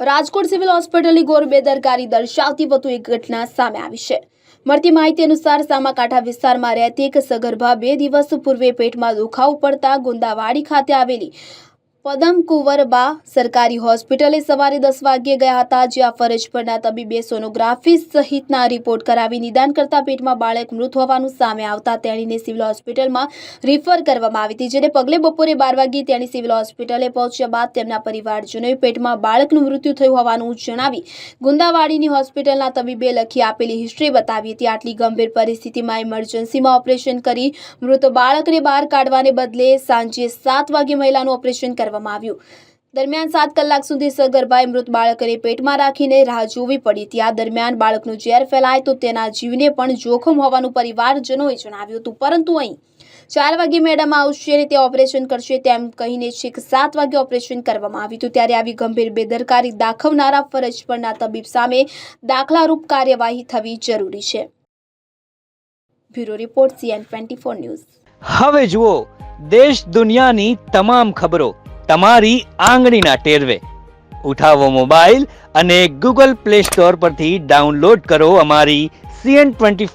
Rajkot civil હોસ્પિટલની ઘોર બેદરકારી દર્શાવતી વધુ એક ઘટના સામે આવી છે. મળતી માહિતી અનુસાર સામાકાંઠા વિસ્તારમાં રહેતી એક સગર્ભા બે દિવસ પૂર્વે પેટમાં દુખાવો પડતા ગુંદાવાડી ખાતે આવેલી પદમકુંવરબા સરકારી હોસ્પિટલે સવારે દસ વાગ્યે ગયા હતા, જ્યાં ફરજ પરના તબીબે સોનોગ્રાફી સહિતના રિપોર્ટ કરાવી નિદાન કરતા પેટમાં બાળક મૃત હોવાનું સામે આવતા તેણીને સિવિલ હોસ્પિટલમાં રિફર કરવામાં આવી હતી, જેને પગલે બપોરે બાર વાગ્યે તેણી સિવિલ હોસ્પિટલે પહોંચ્યા બાદ તેમના પરિવારજનોએ પેટમાં બાળકનું મૃત્યુ થયું હોવાનું જણાવી ગુંદાવાડીની હોસ્પિટલના તબીબે લખી આપેલી હિસ્ટ્રી બતાવી હતી. આટલી ગંભીર પરિસ્થિતિમાં ઇમરજન્સીમાં ઓપરેશન કરી મૃત બાળકને બહાર કાઢવાને બદલે સાંજે સાત વાગે મહિલાનું ઓપરેશન કરવામાં આવ્યું. દરમિયાન સાત કલાક સુધી સગર્ભાએ મૃત બાળકને પેટમાં રાખીને રાહ જોવી પડી. આ દરમિયાન બાળકનું ઝેર ફેલાય તો તેના જીવને પણ જોખમ હોવાનું પરિવારજનોએ જણાવ્યું હતું. પરંતુ અહીં ચાર વાગે મેડમ આવશે અને તે ઓપરેશન કરશે તેમ કહીને છેક સાત વાગે ઓપરેશન કરવામાં આવ્યું હતું. ત્યારે આવી ગંભીર બેદરકારી દાખવનારા ફરજ પરના તબીબ સામે દાખલારૂપ કાર્યવાહી થવી જરૂરી છે. Bureau report CN twenty news. હવે જુઓ, દેશ દુનિયાની તમામ ખબરો. તમારી આંગળીના ટેરવે. ઉઠાવો મોબાઈલ અને ગૂગલ પ્લે સ્ટોર પરથી ડાઉનલોડ કરો અમારી સીએન ટ્વેન્ટી